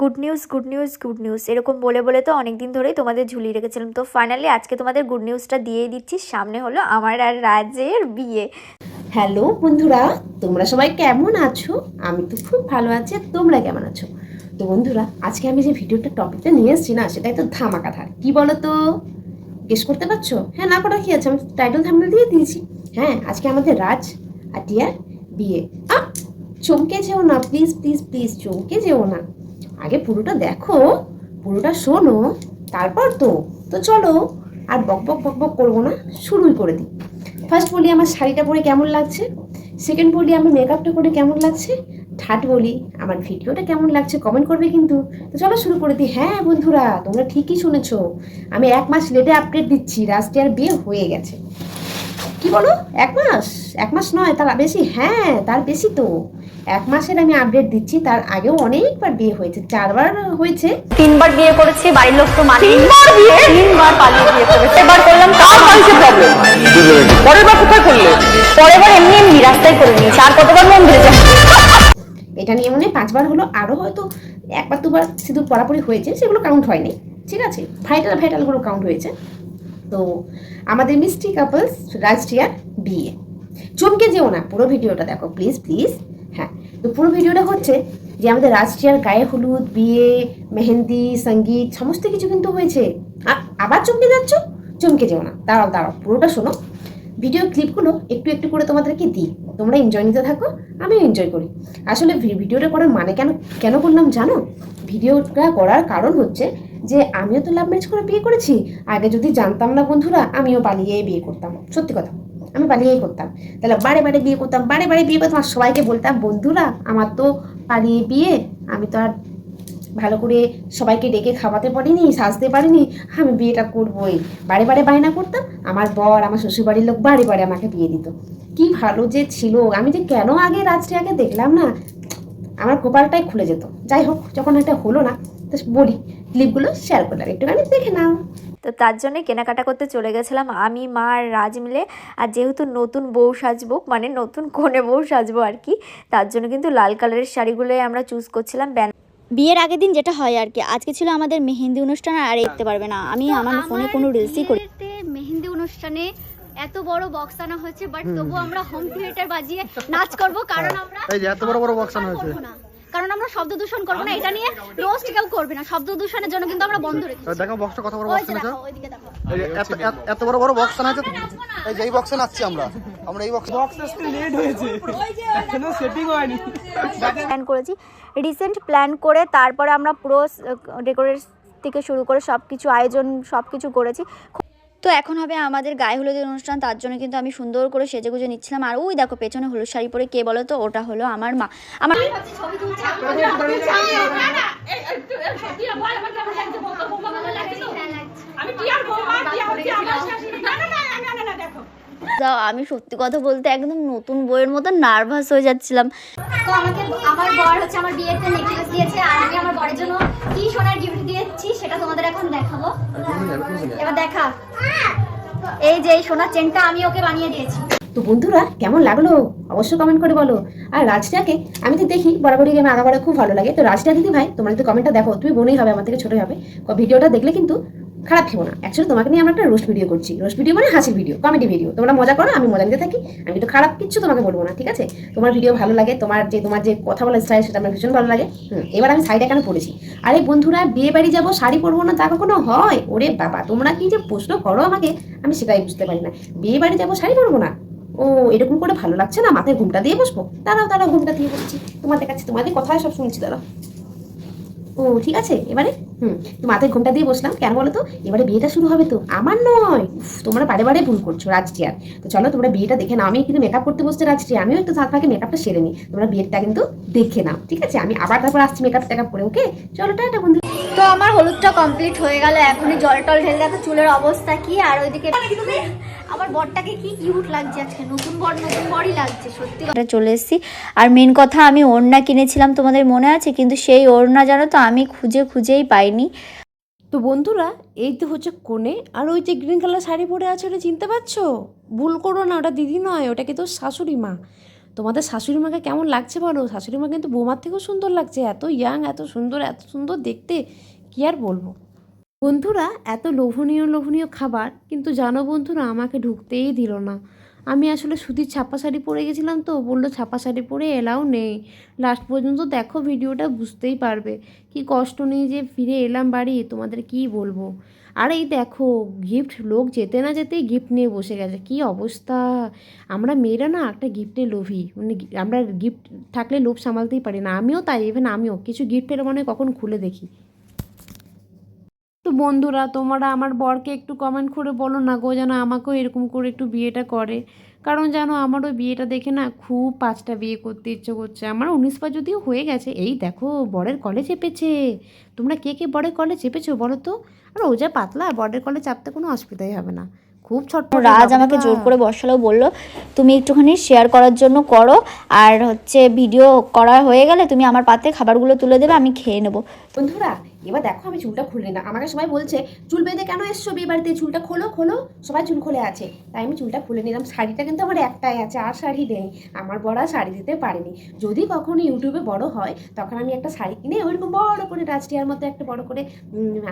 Good news good news good news এরকম বলে বলে তো অনেক দিন ধরেই তোমাদের ঝুলিয়ে রেখেছিলাম। তো ফাইনালি আজকে তোমাদের গুড নিউজটা দিয়েই দিচ্ছি। সামনে হলো আমার আর রাজের বিয়ে। হ্যালো বন্ধুরা, তোমরা সবাই কেমন আছো? আমি তো খুব ভালো আছি, আর তোমরা কেমন আছো? তো বন্ধুরা, আজকে আমি যে ভিডিওটা টপিকটা নিয়ে এসেছি না, সেটাই তো ধামাকা ধার কি বলো তো গেস করতে পারছ? হ্যাঁ না করা কি আছে? আমি টাইটেল থামলে দিয়ে দিয়েছি। হ্যাঁ আজকে আমাদের রাজ আর টিয়ার বিয়ে। আ চমকে যেও না প্লিজ প্লিজ প্লিজ চমকে যেও না। আগে পুরোটা দেখো, পুরোটা শোনো, তারপর তো তো চলো আর বক বক বক বক করব না, শুরুই করে দিই। ফার্স্ট বলি আমার শাড়িটা পরে কেমন লাগছে সেকেন্ড বলি আমার মেকআপটা করে কেমন লাগছে থার্ড বলি আমার ভিডিওটা কেমন লাগছে কমেন্ট করবে কিন্তু। তো চলো শুরু করে দিই। হ্যাঁ বন্ধুরা, তোমরা ঠিকই শুনেছো, আমি এক মাস লেটে আপডেট দিচ্ছি রাস্টিয়ার বিয়ে হয়ে গেছে। কি বলো? এক মাস? এক মাস নয়, তার বেশি? হ্যাঁ তার বেশি তো। এক মাসের আমি আপডেট দিচ্ছি তার আগেও অনেকবার বিয়ে হয়েছে চারবার হয়েছে। তিনবার বিয়ে করেছি বাড়ির লোক তো মানে তিনবার বিয়ে? তিনবার পালিয়ে বিয়ে করেছে। এবার করলাম তার বাড়িতে প্রবলেম পরের বার কোথায় করলে? পরের বার এমনি এমনি রাস্তায় করে নিয়েছি আর কতবার মন্দিরে যাব? এটা নিয়ে মনে হয় পাঁচবার হলো আরও হয়তো একবার দুবার সিঁদুর পরাপরি হয়েছে সেগুলো কাউন্ট হয়নি। ঠিক আছে? ভাইটাল ভাইটালগুলো কাউন্ট হয়েছে। তো আমাদের মিষ্টি কাপলস রাজটিয়ার বিয়ে। চমকে যেও না পুরো ভিডিওটা দেখো প্লিজ প্লিজ হ্যাঁ তো পুরো ভিডিওটা হচ্ছে যে আমাদের রাজটিয়ার গায়ে হলুদ, বিয়ে, মেহেন্দি, সংগীত, সমস্ত কিছু কিন্তু হয়েছে। আবার চমকে যাচ্ছ? চমকে যেও না। দাঁড়াও দাঁড়াও, পুরোটা শোনো। ভিডিও ক্লিপগুলো একটু একটু করে তোমাদেরকে দিই। তোমরা এনজয় নিতে থাকো, আমিও এনজয় করি। আসলে ভিডিওটা করার মানে কেন কেন করলাম জানো? ভিডিওটা করার কারণ হচ্ছে যে আমিও তো লাভ ম্যারেজ করে বিয়ে করেছি। আগে যদি জানতাম না বন্ধুরা, আমিও পালিয়ে বিয়ে করতাম। সত্যি কথা। আমি পালিয়েই করতাম। তাহলে বারে বারে বিয়ে করতাম, বারে বারে বিয়ে করতাম সবাইকে বলতাম, বন্ধুরা, আমার তো পালিয়ে বিয়ে, আমি তো আর ভালো করে সবাইকে ডেকে খাওয়াতে পারিনি, সাজতে পারিনি, আমি বিয়েটা করবোই। বারে বারে বায়না করতাম, আমার বর, আমার শ্বশুরবাড়ির লোক বারে বারে আমাকে বিয়ে দিত। কি ভালো যে ছিল, আমি যে কেন আগে, রাত্রে আগে দেখলাম না, আমার কপালটাই খুলে যেত। যাই হোক, যখন এটা হলো না, তো বলি ক্লিপগুলো শেয়ার করলাম, একটুখানি দেখে নাও। তো তার জন্য কেনাকাটা করতে চলে গেছিলাম আমি মা আর রাজ মিলে। আর যেহেতু নতুন বউ সাজবো মানে নতুন কোণে বউ সাজবো আর কি তার জন্য কিন্তু লাল কালারের শাড়িগুলোই আমরা চুজ করছিলাম। ব্যান বিয়ের আগের দিন যেটা হয় আর কি আজকে ছিল আমাদের মেহেন্দি অনুষ্ঠান আর দেখতে পারবে না। আমি আমার ফোনে কোনো রিলসই করি মেহেন্দি অনুষ্ঠানে এত বড় বক্স আনা হয়েছে বাট তবু আমরা হোম থিয়েটার বাজিয়ে নাচ করব কারণ আমরা এই যে এত বড় বড় বক্স আনা হয়েছে। না। কারণ আমরা শব্দ দূষণ করব না এটা নিয়ে রোস্ট কেউ করবে না। শব্দ দূষণের জন্য কিন্তু আমরা বন্ধ রেখেছি। দেখো বক্সটা কত বড় বক্স যে ওইদিকে দেখো। এই এত বড় বড় বক্স হয়েছে এই যে এই বক্সে নাচছি আমরা। আমরা এই বক্স বক্স আসতে লেট হয়েছে। এখনও সেটিং হয়নি। প্ল্যান করেছি। রিসেন্ট প্ল্যান করে তারপরে আমরা পুরো ডেকোরেট থেকে শুরু করে সব কিছু আয়োজন সব কিছু করেছি। তো এখন হবে আমাদের গায়ে হলুদের অনুষ্ঠান তার জন্য কিন্তু আমি সুন্দর করে সেজে গুজে নিচ্ছিলাম। আর ওই দেখো পেছনে হলুদ শাড়ি পরে কে বলো তো? ওটা হলো আমার মা। আমার যাও, আমি সত্যি কথা বলতে একদম নতুন বইয়ের মতো নার্ভাস হয়ে যাচ্ছিলাম। তো আমাকে আমার বর হচ্ছে আমার বিয়েতে নেকলেস দিয়েছে আর আমি আমার বরের জন্য কি সোনার গিফট দিয়েছি সেটা তোমাদের এখন দেখাবো। এবার দেখা। এই যে এই সোনার চেনটা আমি ওকে বানিয়ে দিয়েছি। তো বন্ধুরা, কেমন লাগল? অবশ্যই কমেন্ট করে বলো। আর রাজটাকে, আমি তো দেখি বরাবরই গেমে আগাবারে খুব ভালো লাগে। তো রাজটা দিদি ভাই, তোমার যদি কমেন্টটা দেখো। তুমি বোনই হবে, আমার থেকে ছোটই হবে। ভিডিওটা দেখলে কিন্তু খারাপ ভেবো না। অ্যাকচুয়ালি তোমাকে নিয়ে আমরা একটা রোস্ট ভিডিও করছি। রোস্ট ভিডিও মানে হাসির ভিডিও কমেডি ভিডিও তোমরা মজা করো আমি মজা নিতে থাকি। আমি তো খারাপ কিচ্ছু তোমাকে বলব না ঠিক আছে? তোমার ভিডিও ভালো লাগে তোমার যে তোমার যে কথা বলার স্টাইল সেটা আমার ভীষণ ভালো লাগে। হুম, এবার আমি শাড়িটা কেন পরেছি? আরে বন্ধুরা বিয়ে বাড়ি যাব শাড়ি পরবো না তা কখনো হয়? ওরে বাবা তোমরা কি যে প্রশ্ন করো আমাকে আমি সেটাই বুঝতে পারি না। বিয়ে বাড়ি যাব শাড়ি পরবো না? ও এরকম করে ভালো লাগছে না? মাথায় ঘুমটা দিয়ে বসবো? দাঁড়াও দাঁড়াও ঘুমটা দিয়ে বসছি। তোমাদের কাছে তোমাদের কথাই সব শুনছি দাঁড়াও। ও, ঠিক আছে, এবারে? হুম মাথায় ঘুমটা দিয়ে বসলাম। কেন বলো তো? এবারে বিয়েটা শুরু হবে তো? আমার নয়। তোমরা বারে বারে ভুল করছ, রাজটিয়ার। তো চলো, তোমরা বিয়েটা দেখে নাও। আমি কিন্তু মেকআপ করতে বসতে রাজটি আমিও একটু সাত ফাঁকে মেকআপটা সেরে নিই। তোমরা বিয়েটা কিন্তু দেখে নাও, ঠিক আছে? আমি আবার তারপর আসছি মেকআপ টেকআপ করে ওকে চলো, টাটা, বন্ধু। তো আমার হলুদটা কমপ্লিট হয়ে গেল, এখনই জল টল ঢেলে দেখো, চুলের অবস্থা কি, আর ওইদিকে আমার বরটাকে কি কিউট লাগছে আজকে? নতুন বর নতুন বরই লাগছে সত্যি এটা চলে এসেছি। আর মেন কথা আমি ওড়না কিনেছিলাম তোমাদের মনে আছে? কিন্তু সেই ওড়না জানো তো আমি খুঁজে খুঁজেই পাইনি। তো বন্ধুরা এই তো হচ্ছে কোণে। আর ওই যে গ্রিন কালার শাড়ি পরে আছে ওটা চিনতে পারছ? ভুল করো না ওটা দিদি নয় ওটা কিন্তু শাশুড়ি মা। তোমাদের শাশুড়ি মাকে কেমন লাগছে বলো? শাশুড়ি মা কিন্তু বৌমার থেকেও সুন্দর লাগছে। এত ইয়াং এত সুন্দর এত সুন্দর দেখতে কি আর বলব? বন্ধুরা, এত লোভনীয় লোভনীয় খাবার, কিন্তু জানো বন্ধুরা, আমাকে ঢুকতেই দিল না। আমি আসলে সুতির ছাপা শাড়ি পরে গেছিলাম তো বলল, ছাপা শাড়ি পরে এলাও নেই। লাস্ট পর্যন্ত দেখো ভিডিওটা, বুঝতেই পারবে। কি কষ্ট নেই যে ফিরে এলাম বাড়ি, তোমাদের কি বলব? আর এই দেখো গিফট লোক যেতে না যেতেই গিফট নিয়ে বসে গেছে। কি অবস্থা? আমরা মেয়েরা না একটা গিফটে লোভী। মানে আমরা গিফট থাকলে লোভ সামালতেই পারি না। আমিও তাই ইভেন আমিও। কিছু গিফট পেলে মনে কখন খুলে দেখি। তো বন্ধুরা তোমরা আমার বরকে একটু কমেন্ট করে বলো না গো যেন আমাকেও এরকম করে একটু বিয়েটা করে। কারণ যেন আমার ওই বিয়েটা দেখে না খুব পাঁচটা বিয়ে করতে ইচ্ছে করছে। আমার উনিশ পা যদিও হয়ে গেছে এই দেখো বরের কলে চেপেছে। তোমরা কে কে বরের কলে চেপেছো বলো তো? আর ও যা পাতলা বরের কলে চাপতে কোনো অসুবিধাই হবে না। খুব ছটফট রাজ আমাকে জোর করে বসালো বলল তুমি একটুখানি শেয়ার করার জন্য করো আর হচ্ছে ভিডিও করা হয়ে গেলে তুমি আমার পাতে খাবারগুলো তুলে দেবে আমি খেয়ে নেব। বন্ধুরা এবার দেখো আমি চুলটা খুলে না। আমাকে সবাই বলছে, চুল বেঁধে কেন এসছো? বিয়ে বাড়িতে চুলটা খোলো খোলো। সবাই চুল খুলে আছে। তাই আমি চুলটা খুলে নিলাম। শাড়িটা কিন্তু আমার একটাই আছে, আর শাড়ি নেই। আমার বড় শাড়ি দিতে পারেনি। যদি কখনো ইউটিউবে বড় হয়, তখন আমি একটা শাড়ি কিনে ওইরকম বড় করে রাজটিয়ার মতো একটা বড় করে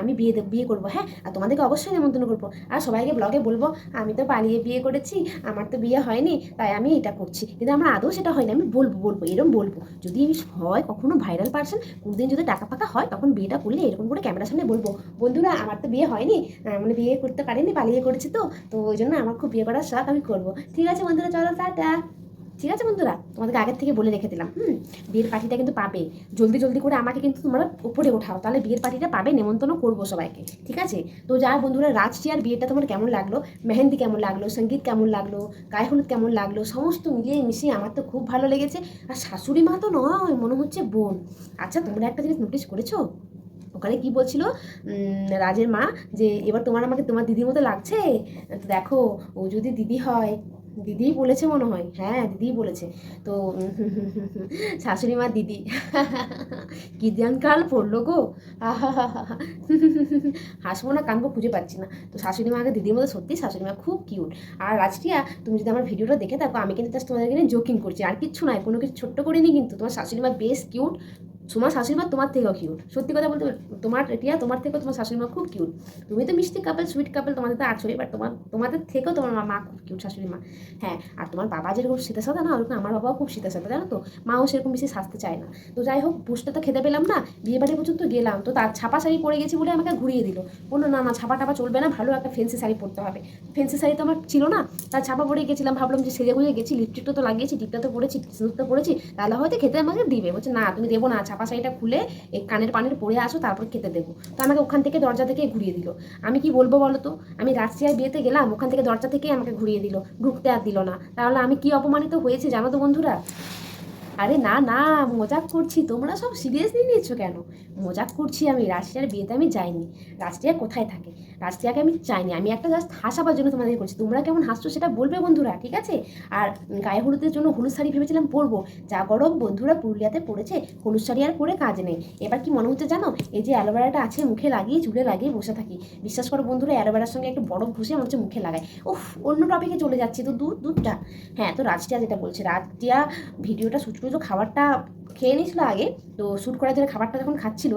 আমি বিয়ে বিয়ে করব হ্যাঁ? আর তোমাদেরকে অবশ্যই নিমন্ত্রণ করব। আর সবাইকে ব্লগে বলব, আমি তো পালিয়ে বিয়ে করেছি, আমার তো বিয়ে হয়নি, তাই আমি এটা করছি। কিন্তু আমার আদৌ সেটা হয়নি, আমি বলব বলব এরকম বলব। যদি হয় কখনো ভাইরাল পার্সন কোনদিন যদি টাকা ফাঁকা হয়, তখন বিয়েটা করলে এরকম করে ক্যামেরার সামনে বলব। বন্ধুরা, আমার তো বিয়ে হয়নি মানে বিয়ে করতে পারিনি, পালিয়ে করেছি তো তো ওই জন্য আমার খুব বিয়ে করার শখ আমি করব। ঠিক আছে বন্ধুরা, চলো টাটা। ঠিক আছে বন্ধুরা, তোমাদেরকে আগের থেকে বলে রেখে দিলাম, হুম? বিয়ের পার্টিটা কিন্তু পাবে। জলদি জলদি করে আমাকে কিন্তু তোমরা উপরে ওঠাও, তাহলে বিয়ের পার্টিটা পাবে, নেমন্তন্ন করব সবাইকে। ঠিক আছে? তো যা বন্ধুরা রাজটিয়ার বিয়েটা তোমার কেমন লাগল? মেহেন্দি কেমন লাগল? সংগীত কেমন লাগল? গায়ে হলুদ কেমন লাগল? সমস্ত মিলিয়ে মিশিয়ে আমার তো খুব ভালো লেগেছে। আর শাশুড়ি মা তো নয়, মনে হচ্ছে বোন। আচ্ছা তোমরা একটা জিনিস নোটিস করেছ? ওখানে কি বলছিল? রাজের মা যে, এবার তোমার আমাকে তোমার দিদির মতো লাগছে? তো দেখো, ও যদি দিদি হয়, দিদিই বলেছে মনে হয়। হ্যাঁ দিদিই বলেছে। তো, শাশুড়ি মা দিদি। কি কাল পড়ল গো। হাসবো না, কানবো, খুঁজে পাচ্ছি না। তো শাশুড়ি মাকে দিদির মতো, সত্যি শাশুড়ি মা খুব কিউট আর রাজটিয়া তুমি যদি আমার ভিডিওটা দেখে থাকো, আমি কিন্তু নিয়ে জোকিং করছি। আর কিচ্ছু নয়, কোনো কিছু ছোট্ট করিনি কিন্তু। তোমার শাশুড়ি মা বেশ কিউট তোমার শাশুড়ি মা তোমার থেকেও কিউট সত্যি কথা বলতে তোমার টিয়া তোমার থেকেও তোমার শাশুড়ি মা খুব কিউট তুমি তো মিষ্টি কাপেল সুইট কাপেল তোমাদের তো আছোই বাট তোমার, তোমাদের থেকেও তোমার মা মা খুব কিউট শাশুড়ি মা হ্যাঁ আর তোমার বাবা যেরকম শীতের সাথে না, ওরকম আমার বাবাও খুব শীতের সাথে জানো তো? মাও সেরকম বেশি সাজতে চায় না। তো যাই হোক বুঝতে তো খেতে পেলাম না বিয়ে বাড়ি পর্যন্ত গেলাম। তো তার ছাপা শাড়ি পরে গেছি বলে আমাকে ঘুরিয়ে দিল। বলল, না না, ছাপা টাপা চলবে না, ভালো একটা ফেন্সি শাড়ি পরতে হবে। ফেন্সি শাড়ি তো আমার ছিল না, তার ছাপা পরে গেছিলাম, ভাবলাম যে সেজে গুজে গেছি লিপস্টিকটা তো লাগিয়েছি, টিপটা তো পরেছি সিঁদুর তো তাহলে হয়তো খেতে আমাকে দিবে। বলছে, না, তুমি দেবো না, ছাপা শাড়িটা খুলে এই কানের পানের পরে আসো, তারপর খেতে দেবো। তো আমাকে ওখান থেকে দরজা থেকে ঘুরিয়ে দিল। আমি কি বলব বলো তো? আমি রাশিয়ায় বিয়েতে গেলাম, ওখান থেকে দরজা থেকেই আমাকে ঘুরিয়ে দিল। ঢুকতে আর দিল না। তাহলে আমি কি অপমানিত হয়েছে জানো তো বন্ধুরা? আরে না না, মজাক করছি। তোমরা সব সিরিয়াসলি নিয়েছো কেন? মজাক করছি আমি, রাশিয়ার বিয়েতে আমি যাইনি। রাশিয়া কোথায় থাকে? রাশিয়াকে আমি চাইনি। আমি একটা জাস্ট হাসাবার জন্য তোমাদের করছি। তোমরা কেমন হাসছো সেটা বলবে বন্ধুরা, ঠিক আছে? আর গায়ে হলুদের জন্য হলুদ শাড়ি ভেবেছিলাম পরবো। যা গরম, বন্ধুরা পুরুলিয়াতে পড়েছে। হলুদ শাড়ি আর পরে কাজ নেই। এবার কি মনে হচ্ছে জানো? এই যে অ্যালোভেরাটা আছে, মুখে লাগিয়ে, চুলে লাগিয়ে বসে থাকি। বিশ্বাস করো বন্ধুরা অ্যালোভেরার সঙ্গে একটু বরফ ঘুষে আমার হচ্ছে মুখে লাগায় উফ, অন্য টপিকে চলে যাচ্ছি। তো দূর, দূরটা। হ্যাঁ তো রাজটিয়া যেটা বলছে, রাজটিয়া ভিডিওটা শুট করে তো খাবারটা খেয়ে নিয়েছিল আগে, তো শ্যুট করার জন্য খাবারটা যখন খাচ্ছিল,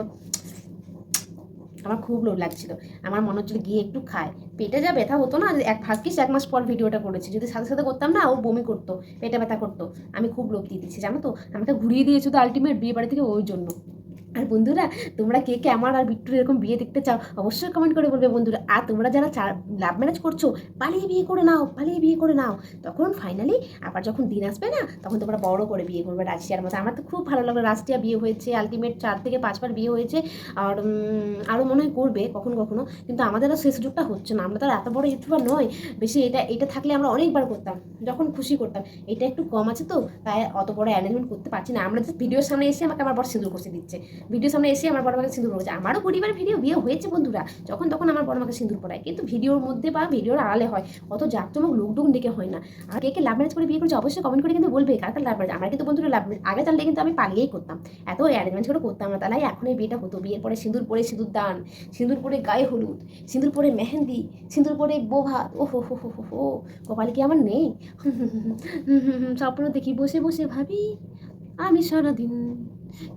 আমার খুব লোভ লাগছিল। আমার মনে হচ্ছিল গিয়ে একটু খায়। পেটে যা ব্যথা হতো না, এক ভাগ্যিস এক মাস পর ভিডিওটা করেছি। যদি সাথে সাথে করতাম না, ও বমি করতো, পেটে ব্যথা করতো। আমি খুব লোভ দিয়ে দিচ্ছি, জানো তো? আমাকে ঘুরিয়ে দিয়েছি তো আলটিমেট বিয়ে বাড়ি থেকে ওই জন্য। আর বন্ধুরা, তোমরা কে কে আমার আর বিট্টুর এরকম বিয়ে দেখতে চাও, অবশ্যই কমেন্ট করে বলবে বন্ধুরা। আর তোমরা যারা লাভ ম্যারেজ করছ, পালিয়ে বিয়ে করে নাও, পালিয়ে বিয়ে করে নাও। তখন ফাইনালি আবার যখন দিন আসবে না, তখন তোমরা বড় করে বিয়ে করবে রাশিয়ার মতো। আমার তো খুব ভালো লাগল রাশিয়া বিয়ে হয়েছে আলটিমেট চার থেকে পাঁচবার বিয়ে হয়েছে। আর আরও মনে হয় করবে কখনো কখনো, কিন্তু আমাদের আর সেই সুযোগটা হচ্ছে না। আমরা তো এত বড় ইউটিউবার নয়, বেশি এটা এটা থাকলে আমরা অনেকবার করতাম, যখন খুশি করতাম। এটা একটু কম আছে তো, তাই অত বড় অ্যারেঞ্জমেন্ট করতে পারছি না। আমরা যে ভিডিওর সামনে এসে আমাকে আমার বড় সিঁদুর কষে দিচ্ছে। ভিডিও সামনে এসে আমার বড় মাকে সিঁদুর পড়েছে আমারও পরিবারের ভিডিও বিয়ে হয়েছে বন্ধুরা যখন তখন আমার বড় মাকে সিঁদুর পড়ায় কিন্তু ভিডিওর মধ্যে বা ভিডিওর আড়ালে হয় অত জাকজমক লোকডুক ডেকে হয় না আর কে কে লাভ ম্যারেজ করে বিয়ে করেছে অবশ্যই কমেন্ট করে কিন্তু বলবে কার কার লাভ ম্যারেজ আমার কিন্তু বন্ধুরা লাভ আগে জানলে কিন্তু আমি পালিয়েই করতাম এত অ্যারেঞ্জমেন্ট করে করতাম না তাহলে এখন এই বিয়েটা হতো বিয়ের পরে সিঁদুর পরে সিঁদুর দান সিঁদুর পরে গায়ে হলুদ সিঁদুর পরে মেহেন্দি সিঁদুর পরে বোভাত ও হো হো হো হো হো কপালে কি আমার নেই স্বপ্ন দেখি বসে বসে ভাবি আমি সারাদিন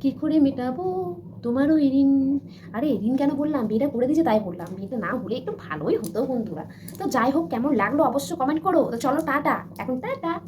কি করে মেটাবো? তোমারও এরিন। আরে, এরিন কেন বললাম? বিয়েটা করে দিয়েছে তাই বললাম। বিয়েটা না হলে একটু ভালোই হতো বন্ধুরা। তো যাই হোক, কেমন লাগল অবশ্য কমেন্ট করো। তো চলো, টাটা। এখন টাটা।